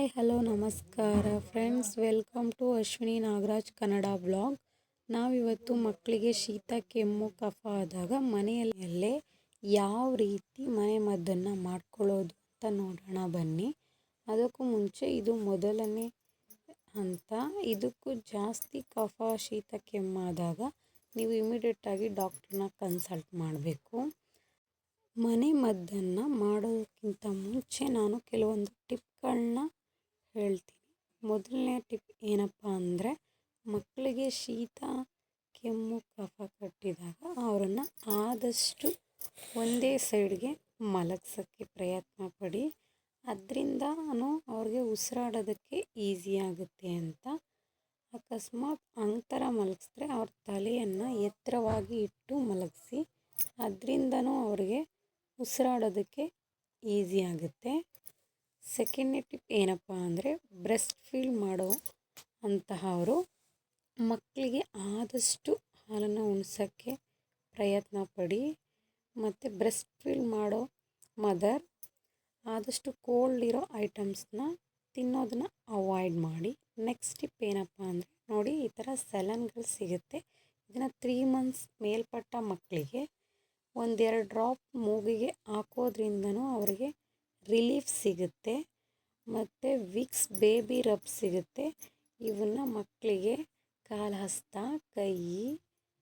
Hi, hello, ನಮಸ್ಕಾರ. Friends, welcome to Ashwini Nagaraj Kannada blog. ನಾವಿವತ್ತು ಮಕ್ಕಳಿಗೆ ಶೀತ, ಕೆಮ್ಮು, ಕಫ ಆದಾಗ ಮನೆಯಲ್ಲೇ ಯಾವ ರೀತಿ ಮನೆ ಮದ್ದನ್ನು ಮಾಡ್ಕೊಳ್ಳೋದು ಅಂತ ನೋಡೋಣ ಬನ್ನಿ. ಅದಕ್ಕೂ ಮುಂಚೆ ಇದು ಮೊದಲನೇ ಹಂತ. ಇದಕ್ಕೂ ಜಾಸ್ತಿ ಕಫ, ಶೀತ ಕೆಮ್ಮಾದಾಗ ನೀವು ಇಮಿಡಿಯೇಟಾಗಿ ಡಾಕ್ಟ್ರನ್ನ ಕನ್ಸಲ್ಟ್ ಮಾಡಬೇಕು. ಮನೆ ಮದ್ದನ್ನು ಮಾಡೋದಕ್ಕಿಂತ ಮುಂಚೆ ನಾನು ಕೆಲವೊಂದು ಟಿಪ್ಗಳನ್ನ ಹೇಳ್ತೀನಿ. ಮೊದಲನೇ ಟಿಪ್ ಏನಪ್ಪ ಅಂದರೆ ಮಕ್ಕಳಿಗೆ ಶೀತ, ಕೆಮ್ಮು, ಕಫ ಕಟ್ಟಿದಾಗ ಅವರನ್ನು ಆದಷ್ಟು ಒಂದೇ ಸೈಡ್ಗೆ ಮಲಗ್ಸೋಕ್ಕೆ ಪ್ರಯತ್ನ ಪಡಿ. ಅದರಿಂದನೂ ಅವ್ರಿಗೆ ಉಸಿರಾಡೋದಕ್ಕೆ ಈಸಿ ಆಗುತ್ತೆ ಅಂತ. ಅಕಸ್ಮಾತ್ ಅಂತರ ಮಲಗಿಸಿದ್ರೆ ಅವ್ರ ತಲೆಯನ್ನು ಎತ್ತರವಾಗಿ ಇಟ್ಟು ಮಲಗಿಸಿ, ಅದರಿಂದನೂ ಅವ್ರಿಗೆ ಉಸಿರಾಡೋದಕ್ಕೆ ಈಸಿ ಆಗುತ್ತೆ. ಸೆಕೆಂಡ್ನೇ ಟಿಪ್ ಏನಪ್ಪ ಅಂದರೆ ಬ್ರೆಸ್ಟ್ ಫೀಲ್ ಮಾಡೋ ಅಂತಹವರು ಮಕ್ಕಳಿಗೆ ಆದಷ್ಟು ಹಾಲನ್ನು ಉಣ್ಸೋಕ್ಕೆ ಪ್ರಯತ್ನ ಪಡಿ. ಮತ್ತು ಬ್ರೆಸ್ಟ್ ಫೀಲ್ ಮಾಡೋ ಮದರ್ ಆದಷ್ಟು ಕೋಲ್ಡ್ ಇರೋ ಐಟಮ್ಸ್ನ ತಿನ್ನೋದನ್ನ ಅವಾಯ್ಡ್ ಮಾಡಿ. ನೆಕ್ಸ್ಟ್ ಟಿಪ್ ಏನಪ್ಪ ಅಂದರೆ ನೋಡಿ ಈ ಥರ ಸೆಲನ್ಗಳು ಸಿಗುತ್ತೆ. ಇದನ್ನು ತ್ರೀ ಮಂತ್ಸ್ ಮೇಲ್ಪಟ್ಟ ಮಕ್ಕಳಿಗೆ ಒಂದೆರಡು ಡ್ರಾಪ್ ಮೂಗಿಗೆ ಹಾಕೋದ್ರಿಂದನೂ ಅವರಿಗೆ ರಿಲೀಫ್ ಸಿಗುತ್ತೆ ಮತ್ತು ವಿಕ್ಸ್ ಬೇಬಿ ರಬ್ ಸಿಗುತ್ತೆ. ಇವನ್ನು ಮಕ್ಕಳಿಗೆ ಕಾಲು ಹಸ್ತ, ಕೈ,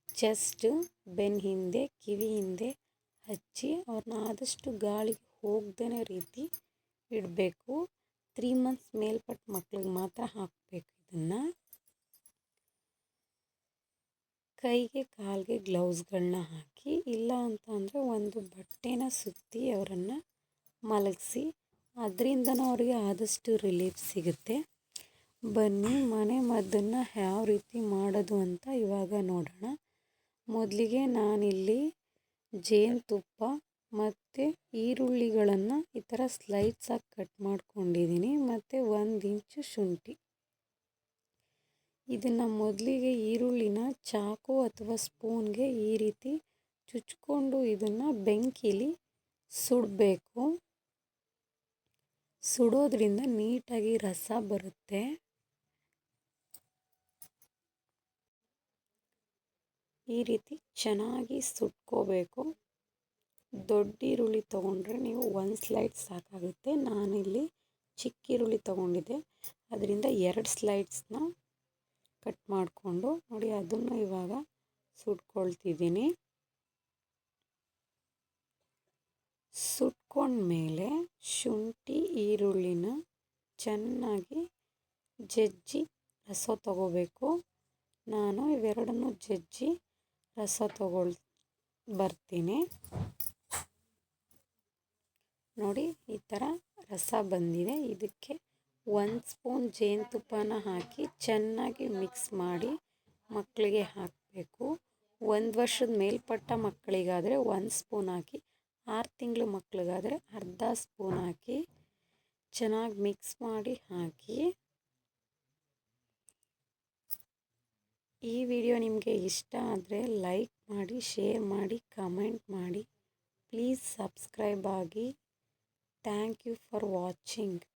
ಚೆಸ್ಟು ಬೆನ್ನು ಹಿಂದೆ, ಕಿವಿ ಹಿಂದೆ ಹಚ್ಚಿ ಅವ್ರನ್ನ ಆದಷ್ಟು ಗಾಳಿಗೆ ಹೋಗ್ದೇ ರೀತಿ ಇಡಬೇಕು. ತ್ರೀ ಮಂತ್ಸ್ ಮೇಲ್ಪಟ್ಟ ಮಕ್ಳಿಗೆ ಮಾತ್ರ ಹಾಕಬೇಕು ಇದನ್ನು. ಕೈಗೆ, ಕಾಲಿಗೆ ಗ್ಲೌಸ್ಗಳನ್ನ ಹಾಕಿ, ಇಲ್ಲ ಅಂತ ಅಂದರೆ ಒಂದು ಬಟ್ಟೆನ ಸುತ್ತಿ ಅವರನ್ನು ಮಲಗಿಸಿ, ಅದರಿಂದನೂ ಅವರಿಗೆ ಆದಷ್ಟು ರಿಲೀಫ್ ಸಿಗುತ್ತೆ. ಬನ್ನಿ, ಮನೆ ಮದ್ದನ್ನು ಯಾವ ರೀತಿ ಮಾಡೋದು ಅಂತ ಇವಾಗ ನೋಡೋಣ. ಮೊದಲಿಗೆ ನಾನಿಲ್ಲಿ ಜೇನುತುಪ್ಪ ಮತ್ತು ಈರುಳ್ಳಿಗಳನ್ನು ಈ ಥರ ಸ್ಲೈಡ್ಸಾಗಿ ಕಟ್ ಮಾಡ್ಕೊಂಡಿದ್ದೀನಿ. ಮತ್ತು ಒಂದು ಇಂಚು ಶುಂಠಿ. ಇದನ್ನು ಮೊದಲಿಗೆ ಈರುಳ್ಳಿನ ಚಾಕು ಅಥವಾ ಸ್ಪೂನ್ಗೆ ಈ ರೀತಿ ಚುಚ್ಕೊಂಡು ಇದನ್ನು ಬೆಂಕಿಲಿ ಸುಡಬೇಕು. ಸುಡೋದ್ರಿಂದ ನೀಟಾಗಿ ರಸ ಬರುತ್ತೆ. ಈ ರೀತಿ ಚೆನ್ನಾಗಿ ಸುಟ್ಕೋಬೇಕು. ದೊಡ್ಡ ಈರುಳ್ಳಿ ತೊಗೊಂಡ್ರೆ ನೀವು ಒಂದು ಸ್ಲೈಡ್ ಸಾಕಾಗುತ್ತೆ. ನಾನಿಲ್ಲಿ ಚಿಕ್ಕ ಈರುಳ್ಳಿ ತೊಗೊಂಡಿದ್ದೆ. ಅದರಿಂದ ಎರಡು ಸ್ಲೈಡ್ಸ್ನ ಕಟ್ ಮಾಡಿಕೊಂಡು ನೋಡಿ ಅದನ್ನು ಇವಾಗ ಸುಟ್ಕೊಳ್ತಿದ್ದೀನಿ. ಸುಟ್ಕೊಂಡ್ಮೇಲೆ ಶುಂಠಿ ಈರುಳ್ಳಿನ ಚೆನ್ನಾಗಿ ಜಜ್ಜಿ ರಸ ತಗೋಬೇಕು. ನಾನು ಇವೆರಡನ್ನು ಜಜ್ಜಿ ರಸ ತಗೊಳ್, ಬರ್ತೀನಿ. ನೋಡಿ, ಈ ಥರ ರಸ ಬಂದಿದೆ. ಇದಕ್ಕೆ ಒಂದು ಸ್ಪೂನ್ ಜೇನುತುಪ್ಪನ ಹಾಕಿ ಚೆನ್ನಾಗಿ ಮಿಕ್ಸ್ ಮಾಡಿ ಮಕ್ಕಳಿಗೆ ಹಾಕಬೇಕು. ಒಂದು ವರ್ಷದ ಮೇಲ್ಪಟ್ಟ ಮಕ್ಕಳಿಗಾದರೆ ಒಂದು ಸ್ಪೂನ್ ಹಾಕಿ, ಆರು ತಿಂಗಳು ಮಕ್ಕಳಿಗಾದರೆ ಅರ್ಧ ಸ್ಪೂನ್ ಹಾಕಿ ಚೆನ್ನಾಗಿ ಮಿಕ್ಸ್ ಮಾಡಿ ಹಾಕಿ. ಈ ವಿಡಿಯೋ ನಿಮಗೆ ಇಷ್ಟ ಆದರೆ ಲೈಕ್ ಮಾಡಿ, ಶೇರ್ ಮಾಡಿ, ಕಮೆಂಟ್ ಮಾಡಿ. ಪ್ಲೀಸ್ ಸಬ್ಸ್ಕ್ರೈಬ್ ಆಗಿ. Thank you for watching.